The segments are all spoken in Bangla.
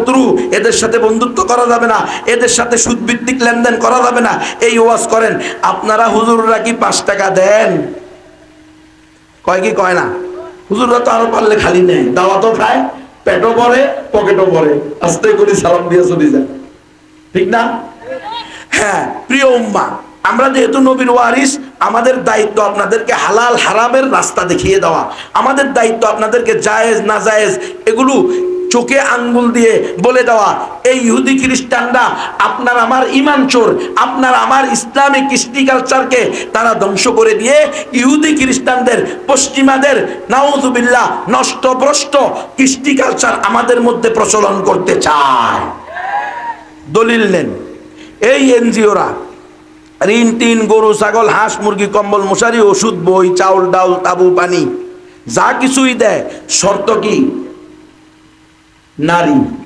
শত্রু, এদের সাথে বন্ধুত্ব করা যাবে না, এদের সাথে সুদভিত্তিক লেনদেন করা যাবে না। এই ওয়াজ করেন, আপনারা হুজুররা কি পাঁচ টাকা দেন? কয় কি কয় না? হুজুররা তো আরও পারলে খালি নেই দাওয়াতও খায়, পেটও পরে পকেটও পরে আস্তে করে সালাম দিয়ে চলে যায়। ঠিক না? হ্যাঁ প্রিয় উম্মা, আমরা যেহেতু নবীর ওয়ারিস, আমাদের দায়িত্ব আপনাদেরকে হালাল হারামের রাস্তা দেখিয়ে দেওয়া। আমাদের দায়িত্ব আপনাদেরকে জায়েজ না জায়েজ এগুলো চোখে আঙ্গুল দিয়ে বলে দেওয়া, এই ইহুদি খ্রিস্টানরা, আপনার আমার ইমান চোর, আপনার আমার ইসলামিক কৃষ্টি কালচারকে তারা ধ্বংস করে দিয়ে ইহুদি খ্রিস্টানদের, পশ্চিমাদের, নাউজুবিল্লাহ, নষ্টভ্রষ্ট কৃষ্টি কালচার আমাদের মধ্যে প্রচলন করতে চায়। দলিল নেন। এই এনজিওরা, ঋণ টিন, গরু, ছাগল, হাঁস, মুরগি, কম্বল, মশারি, ওষুধ, বই, চাউল ডাউল তাবু, পানি, যা কিছুই দেয়, শর্ত কি? নারী।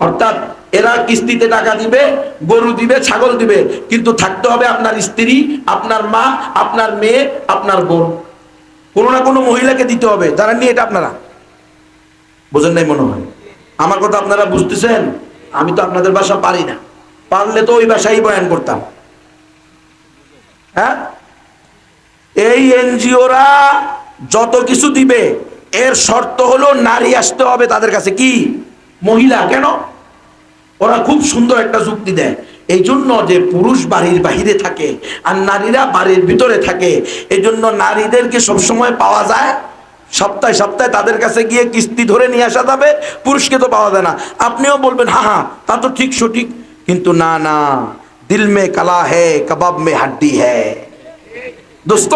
অর্থাৎ এরা কিস্তিতে টাকা দিবে, গরু দিবে, ছাগল দিবে, কিন্তু থাকতে হবে আপনার স্ত্রী, আপনার মা, আপনার মেয়ে, আপনার বোন। কোনো না কোনো মহিলাকে দিতে হবে। জানেন নিয়ে এটা আপনারা? বোঝেন নাই মনে হয়? আমার কথা আপনারা বুঝতেছেন? আমি তো আপনাদের বাসা পারি না। পারলে তো ওই বাসায় বয়ান করতাম। হ্যাঁ? এই এনজিওরা যত কিছু দিবে এর শর্ত হলো নারী আসতে হবে তাদের কাছে কি? মহিলা। কেন? ওরা খুব সুন্দর একটা যুক্তি দেয়। এই জন্য যে পুরুষ বাড়ির বাহিরে থাকে আর নারীরা বাড়ির ভিতরে থাকে এই জন্য নারীদেরকে সবসময় পাওয়া যায়, সপ্তাহে সপ্তাহে তাদের কাছে গিয়ে কিস্তি ধরে নিয়ে আসা যাবে, পুরুষকে তো পাওয়া যায় না। আপনিও বলবেন হ্যাঁ হ্যাঁ তা তো ঠিক সঠিক। কিন্তু না না, দিল মে কালা হে, কবাব মে হাড্ডি হ্যাঁ দোস্ত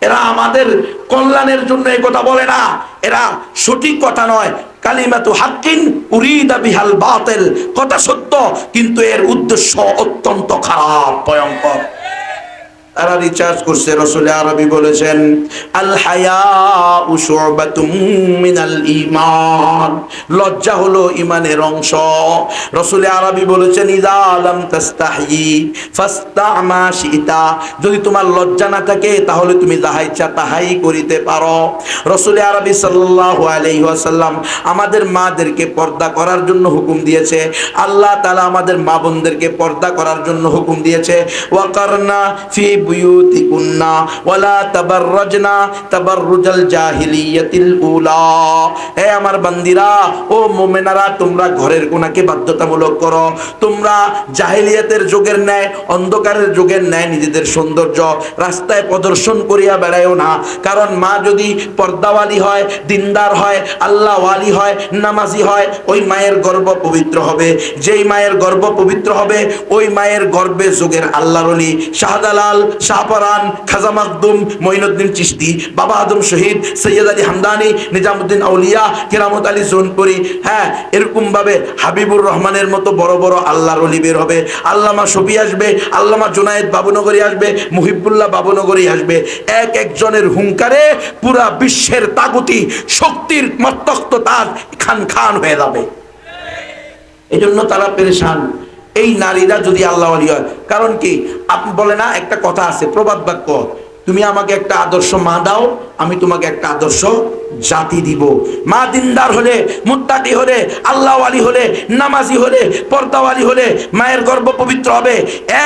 এরা আমাদের কল্যাণের জন্য এই কথা বলে না। এরা সঠিক কথা নয়। কালিমাতু হাক্কিন উরিদা বিহাল বাতেল। কথা সত্য, কিন্তু এর উদ্দেশ্য অত্যন্ত খারাপ, ভয়ঙ্কর। তারা রিচার্জ করছে। রসুল আরবি বলেছেন, আল হায়া মিনাল ঈমান। লজ্জা হলো ইমানের অংশ। রসুল আরবি বলেছেন, ইদা আলাম তাস্তাহি ফাস্তামা শিতা। যদি তোমার লজ্জা না থাকে, তাহলে তুমি যাহা ইচ্ছা তাহাই করিতে পারো। রসুল আরবি সাল্লাল্লাহু আলাইহি ওয়াসাল্লাম আমাদের মাদেরকে পর্দা করার জন্য হুকুম দিয়েছে। আল্লাহ তাআলা আমাদের মা বোনদেরকে পর্দা করার জন্য হুকুম দিয়েছে। ওয়াকারনা ফি বুয়ুতিকুন্না ওয়ালা তাবাররাজনা তাবাররুজাল জাহিলিয়াতিল আমার বান্দিরা, ও মুমিনারা, তোমরা ঘরের কোনাকে বাধ্যতামূলক করো। তোমরা জাহিলিয়াতের যুগের ন্যায়, অন্ধকারের যুগের ন্যায় নিজেদের সৌন্দর্য রাস্তায় প্রদর্শন করিয়া বেড়ায়ও না। কারণ মা যদি পর্দাওয়ালি হয়, দিনদার হয়, আল্লাহওয়ালি হয়, নামাজি হয়, ওই মায়ের গর্ব পবিত্র হবে। যেই মায়ের গর্ব পবিত্র হবে, ওই মায়ের গর্বে যুগের আল্লাহর অলি শাহদালাল শাহপারান, খাজা মাকদুম, মঈনুদ্দিন চিশতি, বাবা আদম শহীদ, সৈয়দ আলী হামদানি, নিজামুদ্দিন আউলিয়া, কেরামত আলী জোনপুরি। হ্যাঁ এরকম ভাবে হাবিবুর রহমানের মতো বড় বড় আল্লাহর অলি বের হবে। আল্লামা শফি আসবে, আল্লামা জুনায়েদ বাবুনগরী আসবে, মুহিবুল্লাহ বাবুনগরী আসবে। এক একজনের হুঙ্কারে পুরা বিশ্বের তাগুতি, শক্তির মস্তক্ত তাজ খান খান হয়ে যাবে। এই জন্য তারা পেরেশান। এই নারীরা যদি আল্লাহ আলী হয়। কারণ কি? আপনি বলে না, একটা কথা আছে, প্রবাদ বাক্য। তুমি আমাকে একটা আদর্শ মা দাও, আমি তোমাকে একটা আদর্শ জাতি দিব। মা দিনদার হলে, মুত্তাকি হলে, আল্লাহ আলী হলে, নামাজি হলে পর্দাওয়ালি হলে মায়ের গর্ব পবিত্র হবে।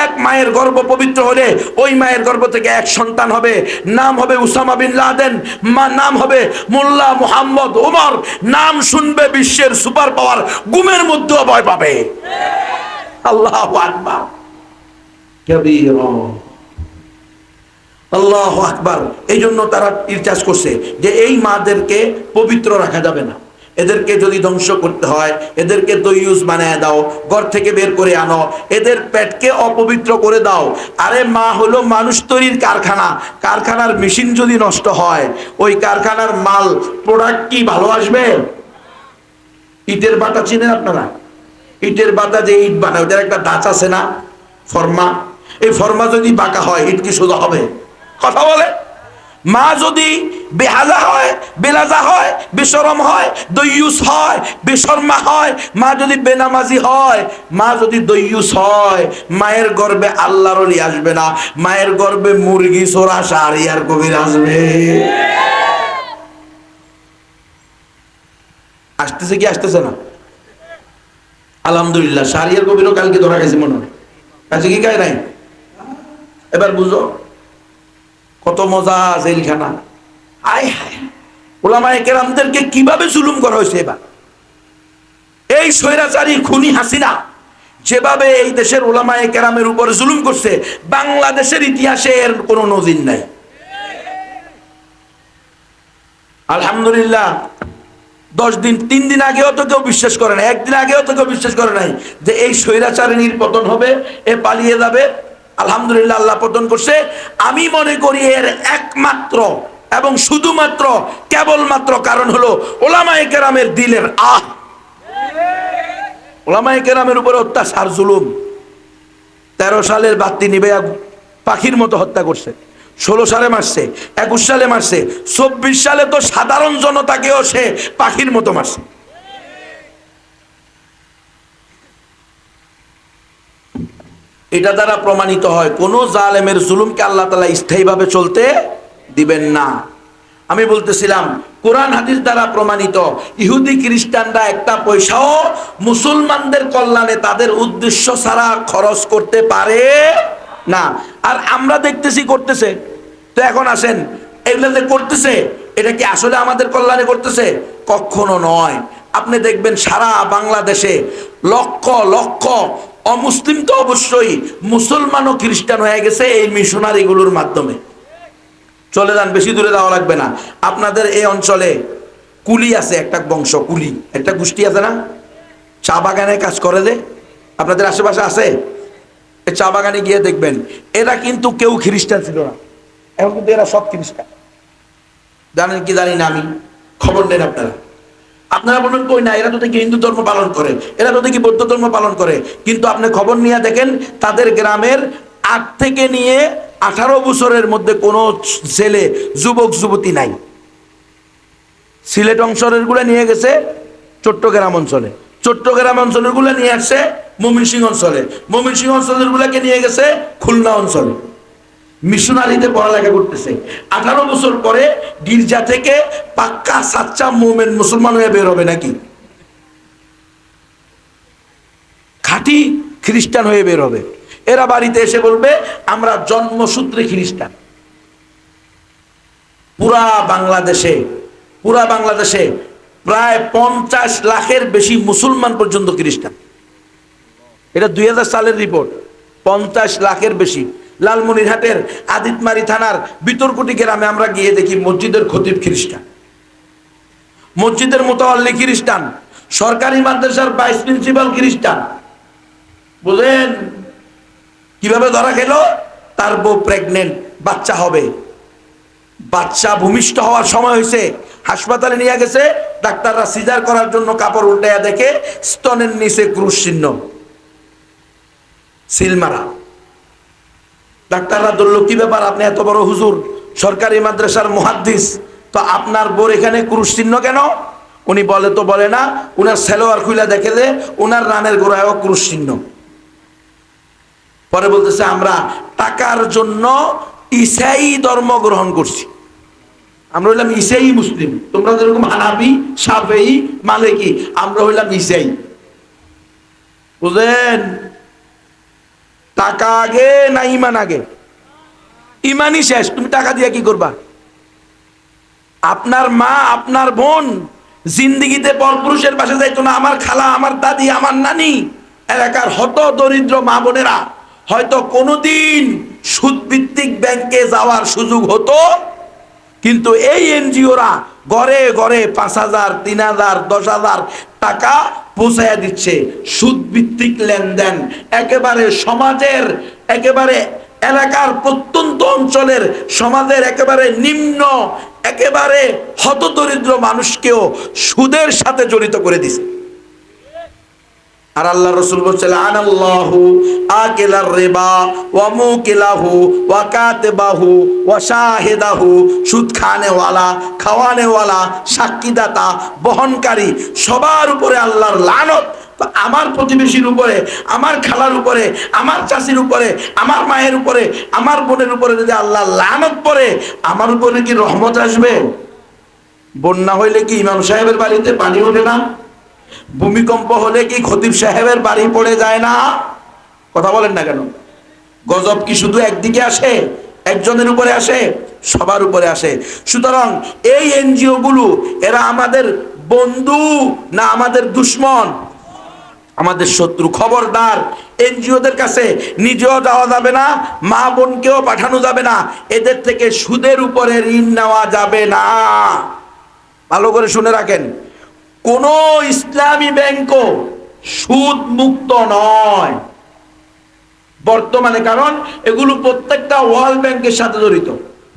এক মায়ের গর্ব পবিত্র হলে ওই মায়ের গর্ব থেকে এক সন্তান হবে। নাম হবে উসামা বিন লাদেন, মা নাম হবে মোল্লা মুহাম্মদ ওমর। নাম শুনবে বিশ্বের সুপার পাওয়ার, গুমের মধ্যেও ভয় পাবে। আল্লাহ আকবার। কবীরা আল্লাহ আকবার। এই জন্য তারা ইরচাজ করছে যে এই মাদেরকে পবিত্র রাখা যাবে না। এদেরকে যদি ধ্বংস করতে হয়, এদেরকে দইউস বানায় দাও, ঘর থেকে বের করে আনো, এদের পেটকে অপবিত্র করে দাও। আরে মা হলো মানুষ তৈরির কারখানা। কারখানার মেশিন যদি নষ্ট হয়, ওই কারখানার মাল প্রোডাক্ট কি ভালো আসবে? ইটের বাটা চিনেন আপনারা? ইটের বাতা যে ইট বানায় ওদের একটা দাঁচ আছে না? ফর্মা। এই ফর্মা যদি বাঁকা হয়, ইট কি সোজা হবে? কথা বলে। মা যদি বেহাজা হয়, বেলাজা হয় বেসরম হয় দইয়ুস হয়, বেশর্মা হয়, মা যদি বেনামাজি হয়, মা যদি দইয়ুস হয়, মায়ের গর্বে আল্লাহর আসবে না। মায়ের গর্বে মুরগি সোরা সারিয়ার কবির আসবে। আসতেছে কি, আসতেছে না? আলহামদুলিল্লাহ সারিয়ার কবিরও কালকে ধরা গেছে মনে হয়। কাছে কি গায় নাই? এবার বুঝো, কত মজা জেলখানা। আয় হায়, ওলামায়ে কেরামদেরকে কীভাবে জুলুম করা হয়েছে এবার? এই স্বৈরাচারী খুনি হাসিনা যেভাবে এই দেশের ওলামায়ে কেরামের উপরে জুলুম করছে, বাংলাদেশের ইতিহাসে এর কোনো নজির নাই। আলহামদুলিল্লাহ দশ দিন, তিন দিন আগেও তো কেউ বিশ্বাস করে নাই, একদিন আগেও তো কেউ বিশ্বাস করে নাই যে এই স্বৈরাচারিণীর পতন হবে, এ পালিয়ে যাবে। আলহামদুলিল্লাহ আল্লাহ পতন করছে। আমি মনে করি এর একমাত্র এবং শুধুমাত্র কেবলমাত্র কারণ হলো ওলামায়ে কেরামের দিলের আহ। ওলামায়ে কেরামের উপরে অত্যাচার, জুলুম। তেরো সালের বাত্তি নিবে পাখির মতো হত্যা করছে। ষোলো সালে মারছে, একুশ সালে মারছে, চব্বিশ সালে তো সাধারণ জনতাকেও সে পাখির মতো মারছে। এটা দ্বারা প্রমাণিত হয়, কোন জালেমের জুলুমকে আল্লাহ তালা স্থায়ীভাবে চলতে দিবেন না। আমি বলতেছিলাম, কোরআন হাদিস দ্বারা প্রমাণিত, ইহুদি খ্রিস্টানরা একটা পয়সাও মুসলমানদের কল্যাণে তাদের উদ্দেশ্য ছাড়া খরচ করতে পারে না। আর আমরা দেখতেছি করতেছে। তো এখন আসেন, এগুলো করতেছে, এটা কি আসলে আমাদের কল্যাণে করতেছে? কখনো নয়। আপনি দেখবেন সারা বাংলাদেশে লক্ষ লক্ষ অমুসলিম তো অবশ্যই মুসলমান ও খ্রিস্টান হয়ে গেছে এই মিশনারিগুলোর মাধ্যমে। চলে যান, বেশি দূরে যাওয়া লাগবে না। আপনাদের এই অঞ্চলে কুলি আছে, একটা বংশ কুলি। একটা গোষ্ঠী আছে না? চা বাগানে কাজ করে যে। আপনাদের আশেপাশে আছে? চা বাগানে গিয়ে দেখবেন, এরা কিন্তু কেউ খ্রিস্টান ছিল না। এখন কিন্তু এরা সব খ্রিস্টান জানেন কি জানি না আমি? খবর নেন আপনারা। আপনারা বলেন কই না, এরা তো দেখি হিন্দু ধর্ম পালন করে, এরা তো দেখি বৌদ্ধ ধর্ম পালন করে। কিন্তু আপনি খবর নিয়ে দেখেন, তাদের গ্রামের আট থেকে নিয়ে আঠারো বছরের মধ্যে কোনো ছেলে, যুবক, যুবতী নাই। সিলেট অঞ্চলেরগুলো নিয়ে গেছে, চট্টগ্রাম অঞ্চলে। চট্টগ্রাম অঞ্চলেরগুলো নিয়ে আসছে, ময়মনসিংহ অঞ্চলে। ময়মনসিংহ অঞ্চলের গুলাকে নিয়ে গেছে, খুলনা অঞ্চলে। মিশনারিতে পড়ালেখা করতেছে। আঠারো বছর পরে গির্জা থেকে পাক্কা সাচ্চা মোমেন মুসলমান হয়ে বের হবে নাকি? খাঁটি খ্রিস্টান হয়ে বের হবে। এরা বাড়িতে এসে বলবে, আমরা জন্মসূত্রে খ্রিস্টান। পুরা বাংলাদেশে পুরা বাংলাদেশে প্রায় পঞ্চাশ লাখের বেশি মুসলমান পর্যন্ত খ্রিস্টান। এটা দুই হাজার সালের রিপোর্ট পঞ্চাশ লাখের বেশি। লালমনিরহাটের আদিতমারি থানার বিতর্কুটি গ্রামে আমরা গিয়ে দেখি মসজিদের খতিব খ্রিস্টান। মসজিদের মতো মোতাল্লি খ্রিস্টান, সরকারি মাদ্রাসার ভাইস প্রিন্সিপাল খ্রিস্টান। বুঝলেন? কীভাবে ধরা খেলো? তার বউ প্রেগনেন্ট, বাচ্চা হবে। বাচ্চা ভূমিষ্ঠ হওয়ার সময় হয়েছে। হাসপাতালে নিয়ে গেছে। ডাক্তাররা সিজার করার জন্য কাপড় উল্টাইয়া দেখে স্তনের নিচে ক্রুশ চিহ্ন। সিল মারা। ডাক্তাররা ধরলো, কি ব্যাপার আপনি এত বড় হুজুর? সরকারি মাদ্রাসার মুহাদ্দিস। তো আপনার বোর এখানে ক্রুশ চিহ্ন কেন? উনি বলে, তো বলে না, উনার সেলোয়ার খুলে দেখে যে উনার রানের গোড়ায়ও ক্রুশ চিহ্ন পরে বলতেছে, আমরা টাকার জন্য ইসাই ধর্ম গ্রহণ করছি। আমরা হইলাম ইসাই মুসলিম। তোমরা যেরকম হানাবি সাফেই মালেকি, আমরা হইলাম ইসাই। বুঝলেন? টাকা আগে না ইমান আগে? ইমানই শেষ, তুমি টাকা দিয়ে কি করবা? আপনার মা, আপনার বোন জিন্দিগিতে পরপুরুষের পাশে যাইতো না, আমার খালা, আমার দাদি, আমার নানি, এলাকার হত দরিদ্র মা বোনেরা, হয়তো কোনোদিন সুদভিত্তিক ব্যাংকে যাওয়ার সুযোগ হতো, কিন্তু এই এনজিওরা গড়ে গড়ে পাঁচ হাজার, তিন হাজার, দশ হাজার টাকা পৌঁছাইয়া দিচ্ছে সুদ ভিত্তিক লেনদেন একেবারে সমাজের, একেবারে এলাকার প্রত্যন্ত অঞ্চলের, সমাজের একেবারে নিম্ন, একেবারে হতদরিদ্র মানুষকেও সুদের সাথে জড়িত করে দিছে। আর আল্লাহ রসুল বলছিল আনাল্লাহু আকিলার রিবা ওয়া মুকিলাহু ওয়া কাতিবাহু ওয়া শাহিদাহু। সুদ খানেওয়ালা খাওয়ানেওয়ালা, সাক্ষীদাতা, বহনকারী, সবার উপরে আল্লাহর লানত। আমার প্রতিবেশীর উপরে, আমার খালার উপরে, আমার চাষির উপরে, আমার মায়ের উপরে, আমার বোনের উপরে যদি আল্লাহ লানত পড়ে আমার উপরে কি রহমত আসবে? বন্যা হইলে কি ইমাম সাহেবের বাড়িতে পানি ওঠে না? ভূমিকম্প হলে কি খতিব সাহেবের বাড়ি পড়ে যায় না? কথা বলেন না কেন? গজব কি শুধু একদিকে আসে? একজনের উপরে আসে? সবার উপরে আসে। সুতরাং এই এনজিও গুলো এরা আমাদের বন্ধু না আমাদের দুশ্মন? আমাদের শত্রু খবরদার। এনজিওদের কাছে নিজেও যাওয়া যাবে না, মা বোনকেও পাঠানো যাবে না। এদের থেকে সুদের উপরে ঋণ নেওয়া যাবে না। ভালো করে শুনে রাখেন। কোন ইসলামী ব্যাংকও সুদ মুক্ত নয়। বর্তমানে কারণ এগুলো প্রত্যেকটা ওয়ার্ল্ড ব্যাংকের সাথে জড়িত।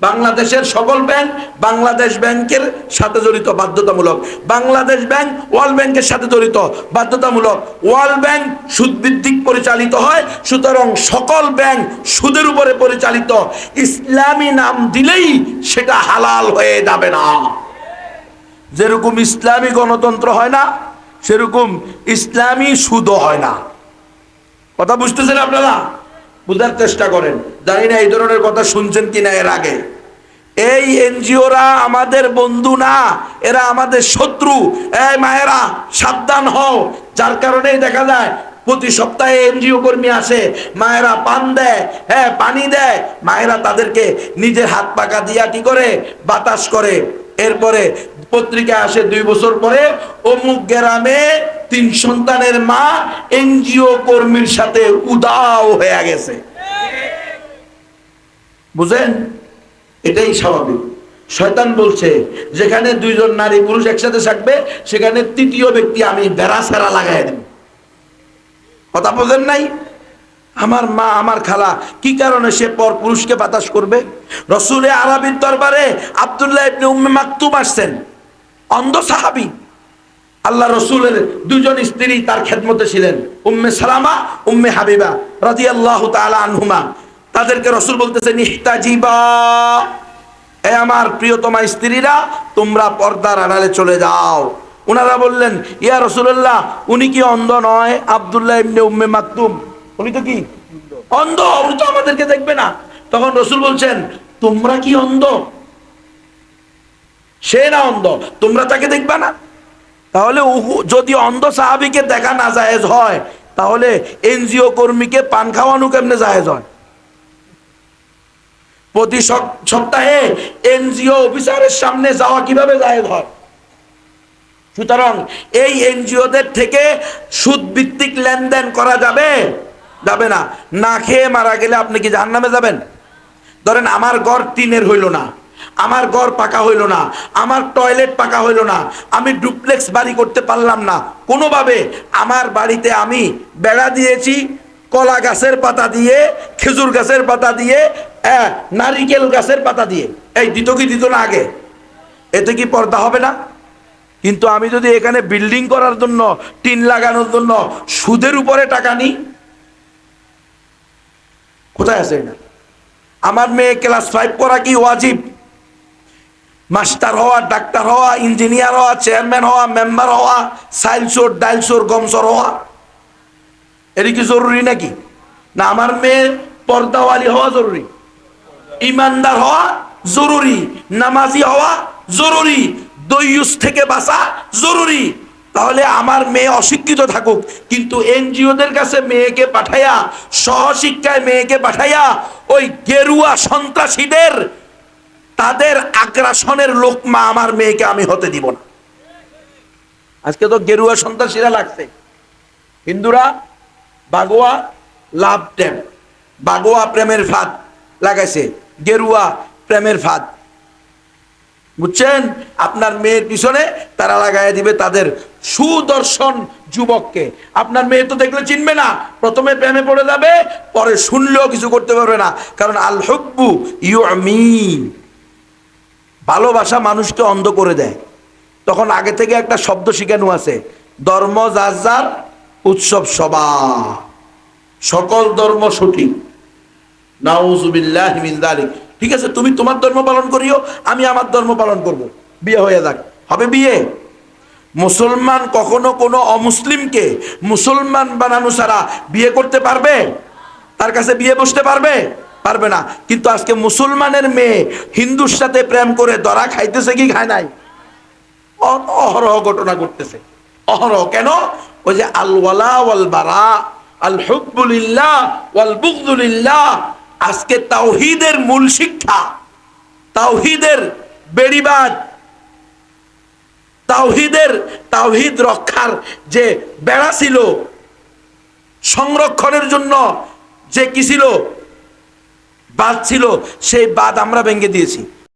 বাংলাদেশের সকল ব্যাংক বাংলাদেশ ব্যাংকের সাথে জড়িত, বাধ্যতামূলক। বাংলাদেশ ব্যাংক ওয়ার্ল্ড ব্যাংকের সাথে জড়িত, বাধ্যতামূলক। ওয়ার্ল্ড ব্যাংক সুদভিত্তিক পরিচালিত হয়, সুতরাং সকল ব্যাংক সুদের উপরে পরিচালিত। ইসলামী নাম দিলেই সেটা হালাল হয়ে যাবে না। যেরকম ইসলামী গণতন্ত্র হয় না, সেরকম ইসলামী সুদও হয় না। কথা বুঝতেছেন আপনারা? বুঝার চেষ্টা করেন। জানি না এই ধরনের কথা শুনছেন কিনা এর আগে। এই এনজিওরা আমাদের বন্ধু না, এরা আমাদের শত্রু। এই মায়েরা, সাবধান হও। যার কারণেই দেখা যায়, প্রতি সপ্তাহে এনজিও কর্মী আসে। মায়েরা পান দেয় হ্যাঁ পানি দেয়। মায়েরা তাদেরকে নিজের হাত পাকা দিয়া কি করে? বাতাস করে। এরপরে পত্রিকা আসে দুই বছর পরে, অমুক গ্রামে তিন সন্তানের মা এনজিও কর্মীর সাথে উদাও হয়ে গেছে। বুঝেন? এটাই স্বাভাবিক। শয়তান বলছে, যেখানে দুইজন নারী পুরুষ একসাথে থাকবে, সেখানে তৃতীয় ব্যক্তি আমি বেড়া সেরা লাগাই দেব। কথা বোঝেন নাই? আমার মা, আমার খালা, কি কারণে সে পর পুরুষকে বাতাস করবে? রসুলে আরবির দরবারে আবদুল্লাহ ইবনে উম্মে মাকতুম আসছেন। অন্ধ সাহাবি। আল্লাহ রসুলের দুজন স্ত্রী তার খেদমতে ছিলেন। উম্মে সালামা, উম্মে হাবিবা রাদিয়াল্লাহু তাআলা আনহুমা। তাদেরকে রসুল বলতেছে নিহতাজিবা এ আমার প্রিয়তমা স্ত্রীরা, তোমরা পর্দার আড়ালে চলে যাও। ওনারা বললেন, ইয়া রসুল্লাহ উনি কি অন্ধ নয়, আবদুল্লাহ ইবনে উম্মে মাকতুম? উনি তো কি? অন্ধ উনি তো আমাদেরকে দেখবে না। তখন রসুল বলছেন, তোমরা কি অন্ধ? সে না অন্ধ, তোমরা তাকে দেখবে না। তাহলে যদি অন্ধ সাহাবিকে দেখা না জায়েজ হয়, তাহলে এনজিও কর্মীকে পান খাওয়ানো কেমনে জায়েজ হয়? প্রতি সপ- সপ্তাহে এনজিও অফিসারের সামনে যাওয়া কীভাবে জায়েজ হয়? সুতরাং এই এনজিওদের থেকে সুদ ভিত্তিক লেনদেন করা যাবে। যাবে না। না খেয়ে মারা গেলে আপনি কি জাহান্নামে যাবেন? ধরেন আমার ঘর টিনের হইল না, আমার ঘর পাকা হইল না, আমার টয়লেট পাকা হইল না, আমি ডুপ্লেক্স বাড়ি করতে পারলাম না। কোনোভাবে আমার বাড়িতে আমি বেড়া দিয়েছি, কলা গাছের পাতা দিয়ে, খেজুর গাছের পাতা দিয়ে নারিকেল গাছের পাতা দিয়ে। এই দিত কি দিত না আগে? এতে কি পর্দা হবে না? কিন্তু আমি যদি এখানে বিল্ডিং করার জন্য, টিন লাগানোর জন্য সুদের উপরে টাকা নিই কোথায় আছে এটা? আমার মেয়ে ক্লাস ফাইভ করা কি ওয়াজিব? মাস্টার হওয়া ডাক্তার হওয়া ইঞ্জিনিয়ার হওয়া চেয়ারম্যান হওয়া মেম্বার হওয়া সাইলসোর ডাইলসোর গমসর হওয়া। এর কি জরুরি নাকি? না, আমার মেয়ে পর্দাওয়ালি হওয়া জরুরি। ইমানদার হওয়া জরুরি। নামাজি হওয়া জরুরি। দৈয়ুস থেকে বাঁচা জরুরি। তাহলে আমার মেয়ে অশিক্ষিত থাকুক। কিন্তু এনজিওদের কাছে মেয়েকে পাঠাইয়া, সহশিক্ষায় মেয়েকে পাঠাইয়া, ওই গেরুয়া সন্ত্রাসীদের, তাদের আগ্রাসনের লোকমা আমার মেয়েকে আমি হতে দিব না। আজকে তো গেরুয়া সন্ত্রাসীরা লাগছে। হিন্দুরা, বাগোয়া, লাভ ট্যাম বাগোয়া প্রেমের ফাঁদ লাগাইছে। গেরুয়া প্রেমের ফাঁদ। বুঝছেন? আপনার মেয়ের পিছনে তারা লাগাই দিবে তাদের সুদর্শন যুবককে। আপনার মেয়ে তো দেখলে চিনবে না, প্রথমে প্রেমে পড়ে যাবে, পরে শুনলেও কিছু করতে পারবে না। কারণ আল হব্বু ইউ ভালোবাসা মানুষকে অন্ধ করে দেয়। তখন আগে থেকে একটা শব্দ শিখানো আছে, ধর্ম যার যার, উৎসব সভা সকল ধর্ম সঠিক। নাউজুবিল্লাহ ঠিক আছে, তুমি তোমার ধর্ম পালন করিও, আমি আমার ধর্ম পালন করব। বিয়ে হয়ে যাক। হবে বিয়ে? মুসলমান কখনো কোনো অমুসলিমকে মুসলমান বানানো ছাড়া বিয়ে করতে পারবে? তার কাছে বিয়ে বসতে পারবে? পারবে না। কিন্তু আজকে মুসলমানের মেয়ে হিন্দুর সাথে প্রেম করে দরা খাইতেছে কি খায় নাই? অহরহ ঘটনা ঘটতেছে। অহরহ কেন? ওই যে আল ওয়ালা বারা আল হুব্বুলিল্লাহ ওয়াল বুগদুলিল্লাহ আজকে তাওহিদের মূল শিক্ষা, তাওহিদের বেড়িবাদ তাওহিদের তাওহিদ রক্ষার যে বেড়া ছিল, সংরক্ষণের জন্য যে কি ছিল বাদ ছিল, সেই বাদ আমরা ভেঙে দিয়েছি।